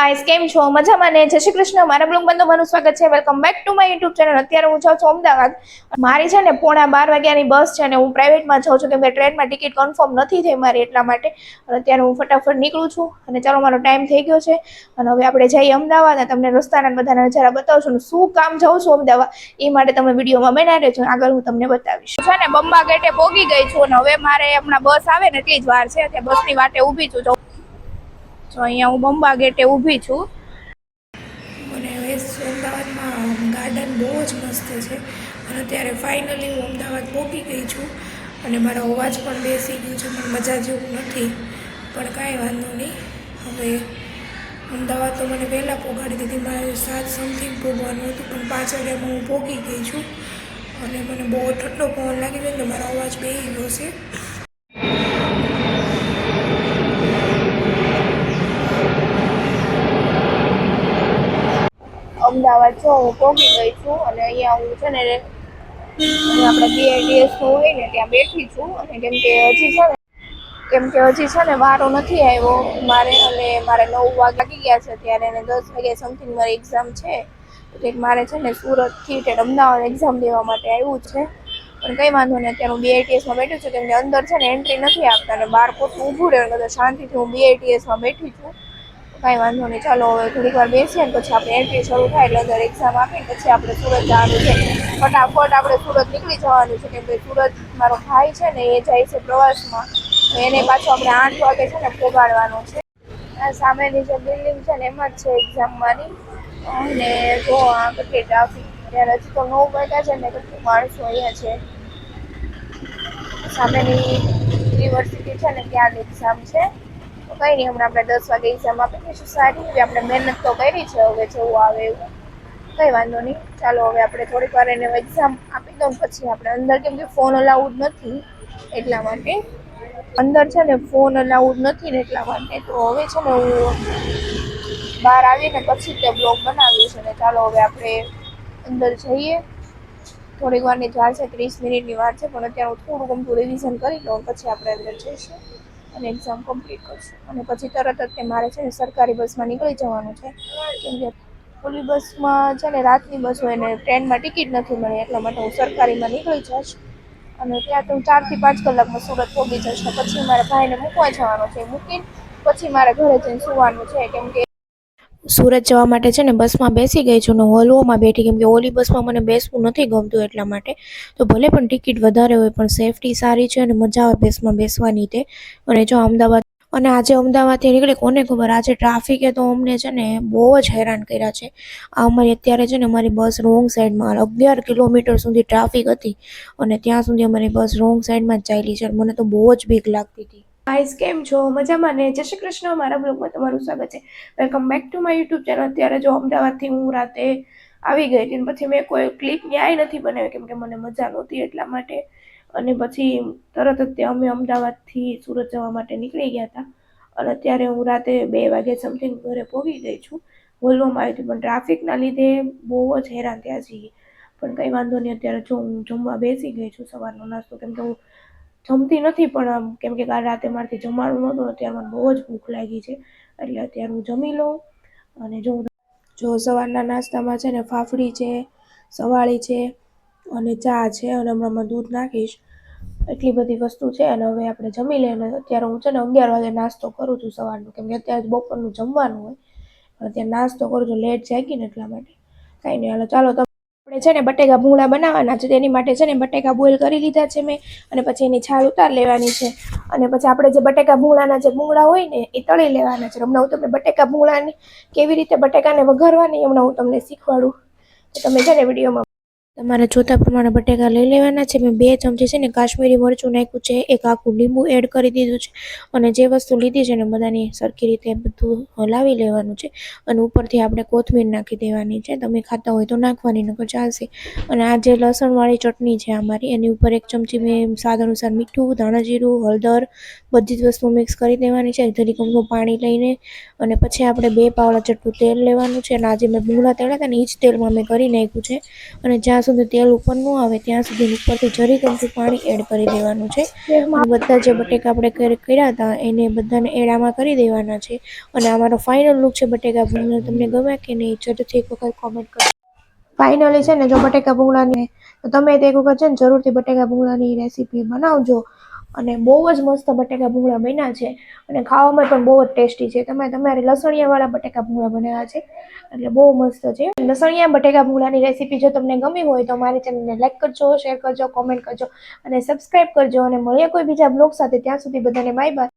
Guys, કેમ છો? મજામાં ને? જય શ્રી કૃષ્ણ. મારા બ્લોગમાં તમારું સ્વાગત છે. Welcome back to my YouTube channel અત્યારે હું છું અમદાવાદ. મારી છે ને પોણા બાર વાગ્યાની બસ છે ને હું પ્રાઇવેટમાં જાઉં છું કેમ કે ટ્રેનમાં ટિકિટ કન્ફર્મ નથી થઈ મારી એટલા માટે. અને અત્યારે હું ફટાફટ નીકળું છું અને ચાલો, મારો ટાઈમ થઈ ગયો છે. અને હવે આપણે જઈએ અમદાવાદ અને તમને રસ્તાના બધાના નજારા બતાવું છું શું કામ જાઉં છું અમદાવાદ, એ માટે તમે વિડીયોમાં બનાવી રહેજો આગળ હું તમને બતાવીશ. છે ને બંબા ગેટે પોગી ગઈ છું અને હવે મારે હમણાં બસ આવે ને એટલી જ વાર છે. ત્યાં બસની વાટે ઊભી છું. જો તો અહીંયા હું બંબા ગેટે ઊભી છું. મને હવે અમદાવાદમાં ગાર્ડન બહુ જ મસ્ત છે. અને અત્યારે ફાઇનલી હું અમદાવાદ પહોંચી ગઈ છું. અને મારો અવાજ પણ બેસી ગયો છે, પણ મજા જેવું નથી. પણ કાંઈ વાંધો નહીં. હવે અમદાવાદ તો મને વહેલા પહોંચાડી દીધી. મારે સાત સમથિંગ પહોંચવાનું હતું, પણ પાંચ વાગ્યામાં હું પહોંચી ગઈ છું. અને મને બહુ ઠંડો પવન લાગી ગયો તો મારો અવાજ બે ગયો છે. અમદાવાદ જો હું પહોંચી ગઈ છું અને અહીંયા હું છે ને આપણે બીઆઈડીએસનું હોય ને, ત્યાં બેઠી છું અને કેમ કે હજી છે ને, કેમ કે હજી છે ને વારો નથી આવ્યો મારે અને મારે નવ વાગે લાગી ગયા છે ત્યારે અને દસ વાગે સમથિંગ મારી એક્ઝામ છે. એટલે મારે છે ને સુરતથી ટેટ અમદાવાદ એક્ઝામ દેવા માટે આવ્યું છે. પણ કંઈ વાંધો નહીં, અત્યારે હું બીઆઈટીએસમાં બેઠી છું કેમ કે અંદર છે ને એન્ટ્રી નથી આપતા અને બાર પોતું ઊભું રહે કદાચ શાંતિથી હું બીઆઈટીએસમાં બેઠી છું. કાંઈ વાંધો નહીં. ચાલો હવે થોડીક વાર બેસીએ ને પછી આપણે એન્ટ્રી શરૂ થાય એટલે અંદર એક્ઝામ આપીને પછી આપણે સુરત જવાનું છે. ફટાફટ આપણે સુરત નીકળી જવાનું છે કેમ કે સુરત મારો ભાઈ છે ને એ જાય છે પ્રવાસમાં. એને પાછું આપણે આઠ વાગે છે ને પોગાડવાનો છે. આ સામેની જે બિલ્ડિંગ છે ને એમાં જ છે એક્ઝામ મારી અને જો આ કેટલી ટ્રાફિક ત્યારે હજી તો નવ વાગ્યા છે ને કેટલું માણસો અહીંયા છે. સામેની યુનિવર્સિટી છે ને ત્યાં એક્ઝામ છે. કંઈ નહીં હમણાં આપણે દસ વાગે એક્ઝામ આપી દઈશું સારી. એવી આપણે મહેનત તો કરી છે, હવે જેવું આવે એવું. કંઈ વાંધો નહીં. ચાલો હવે આપણે થોડીક વાર એને એક્ઝામ આપી દઉં, પછી આપણે અંદર કેમ કે ફોન અલાઉડ નથી એટલા માટે. અંદર છે ને ફોન અલાઉડ નથી ને એટલા માટે. તો હવે છે ને હું બહાર આવીને પછી તે બ્લોગ બનાવ્યું છે ને ચાલો હવે આપણે અંદર જઈએ. થોડીક વારની વાર છે, ત્રીસ મિનિટની વાર છે, પણ અત્યારે હું થોડું ગમતું રિવિઝન કરી લઉં પછી આપણે અંદર જઈશું. અને એક્ઝામ કમ્પ્લીટ કરશું. અને પછી તરત જ તે મારે છે ને સરકારી બસમાં નીકળી જવાનું છે. કેમ કે ઓલી બસમાં છે ને રાતની બસ હોય ને ટ્રેનમાં ટિકિટ નથી મળી, એટલા માટે હું સરકારીમાં નીકળી જઈશ. અને ત્યાં તો હું ચારથી પાંચ કલાકમાં સુરત પહોંચી જઈશ પછી મારા ભાઈને મૂકવા જવાનું છે. મૂકીને પછી મારે ઘરે જઈને સુવાનું છે. કેમ કે સુરત જવા માટે છે ને બસમાં બેસી ગઈ છું ને વોલ્વોમાં બેઠી કેમ કે ઓલી બસમાં મને બેસવું નથી ગમતું એટલા માટે. તો ભલે પણ ટિકિટ વધારે હોય પણ સેફટી સારી છે અને મજા આવે બસમાં બેસવાની તે. અને જો અમદાવાદ અને આજે અમદાવાદથી નીકળે કોને ખબર? આજે ટ્રાફિકે તો અમને છે ને બહુ જ હેરાન કર્યા છે. આ અમારી અત્યારે છે ને અમારી બસ રોંગ સાઈડમાં અગિયાર કિલોમીટર સુધી ટ્રાફિક હતી અને ત્યાં સુધી અમારી બસ રોંગ સાઈડમાં જ ચાલી છે મને તો બહુ જ બીક લાગતી હતી. ગાઈસ કેમ છો? મજામાં ને? જય શ્રી કૃષ્ણ. મારા બ્લોગમાં તમારું સ્વાગત છે. Welcome back to my YouTube channel અત્યારે જો અમદાવાદથી હું રાતે આવી ગઈ હતી પછી મેં કોઈ ક્લિપ ન્યાય નથી બનાવી કેમ કે મને મજા નહોતી એટલા માટે. અને પછી તરત જ અમે અમદાવાદથી સુરત જવા માટે નીકળી ગયા હતા. અને અત્યારે હું રાતે બે વાગે સમથિંગ ઘરે પહોંચી ગઈ છું. બોલવામાં આવી હતી, પણ ટ્રાફિકના લીધે બહુ જ હેરાન થયા છીએ. પણ કંઈ વાંધો નહીં, અત્યારે જો હું જમવા બેસી ગઈ છું, સવારનો નાસ્તો, કેમ કે હું જમતી નથી, પણ આમ કેમ કે કાલ રાતે મારાથી જમવાનું નહોતું, અત્યારે મને બહુ જ ભૂખ લાગી છે. એટલે અત્યારે હું જમી લઉં અને જો જો સવારના નાસ્તામાં છે ને ફાફડી છે, સવાળી છે અને ચા છે અને હમણાં દૂધ નાખીશ. એટલી બધી વસ્તુ છે અને હવે આપણે જમી લઈએ અને અત્યારે હું છે ને અગિયાર વાગે નાસ્તો કરું છું સવારનું, કેમ કે અત્યારે બપોરનું જમવાનું હોય. અત્યારે નાસ્તો કરું છું, લેટ જાગીને એટલા માટે. કાંઈ નહીં, હાલો, ચાલો આપણે છે ને બટેકા ભૂંગળા બનાવવાના છે તેની માટે છે ને બટેકા બોઇલ કરી લીધા છે મેં અને પછી એની છાલ ઉતાર લેવાની છે. અને પછી આપણે જે બટેકા ભૂંગળાના જે ભૂંગળા હોય ને, એ તળી લેવાના છે. હમણાં હું તમને બટેકા ભૂંગળાની કેવી રીતે બટેકાને વઘારવાની હમણાં હું તમને શીખવાડું. તો તમે છે ને વિડીયોમાં તમારે જોતા પ્રમાણે બટેકા લઈ લેવાના છે. મેં બે ચમચી છે ને કાશ્મીરી મરચું નાખ્યું છે. એક આખું લીંબુ એડ કરી દીધું છે અને જે વસ્તુ લીધી છે ને બધાની સરખી રીતે બધું હલાવી લેવાનું છે અને ઉપરથી આપણે કોથમીર નાખી દેવાની છે. તમે ખાતા હોય તો નાખવાની, નકર ચાલશે. અને આ જે લસણવાળી ચટણી છે અમારી, એની ઉપર એક ચમચી મેં સ્વાદ અનુસાર મીઠું, ધાણા જીરું, હળદર, બધી જ વસ્તુ મિક્સ કરી દેવાની છે. ધરી કમનું પાણી લઈને અને પછી આપણે બે પાવડા જેટલું તેલ લેવાનું છે. અને આજે મેં ભૂંગળા તળ્યા હતા ને એ જ તેલમાં મેં કરી નાખ્યું છે. અને જ્યાં સુધી તેલ ઉપર ન આવે ત્યાં સુધી ઉપરથી જરી કમથી પાણી એડ કરી દેવાનું છે. બધા જે બટેકા આપણે કર્યા હતા એને બધાને એડામાં કરી દેવાના છે. અને અમારો ફાઇનલ લુક છે બટેકા ભૂંગળા તમને ગમે કે નહીં જરૂરથી એક વખત કોમેન્ટ કરો ફાઇનલી છે ને જો બટેકા ભૂંગળાની તો તમે તે એક વખત છે ને જરૂરથી બટેકા ભૂંગળાની રેસીપી બનાવજો. અને બહુ જ મસ્ત બટેકા ભૂંગળા બન્યા છે. અને ખાવામાં પણ બહુ જ ટેસ્ટી છે. તમે તમારે લસણિયાવાળા બટેકા ભૂંગળા બનાવ્યા છે. એટલે બહુ મસ્ત છે. લસણિયા બટેકા ભૂંગળાની રેસીપી જો તમને ગમી હોય તો મારી ચેનલને લાઈક કરજો, શેર કરજો, કોમેન્ટ કરજો અને સબસ્ક્રાઇબ કરજો. અને મળીએ કોઈ બીજા બ્લોગ સાથે. ત્યાં સુધી બધાને બાય બાય.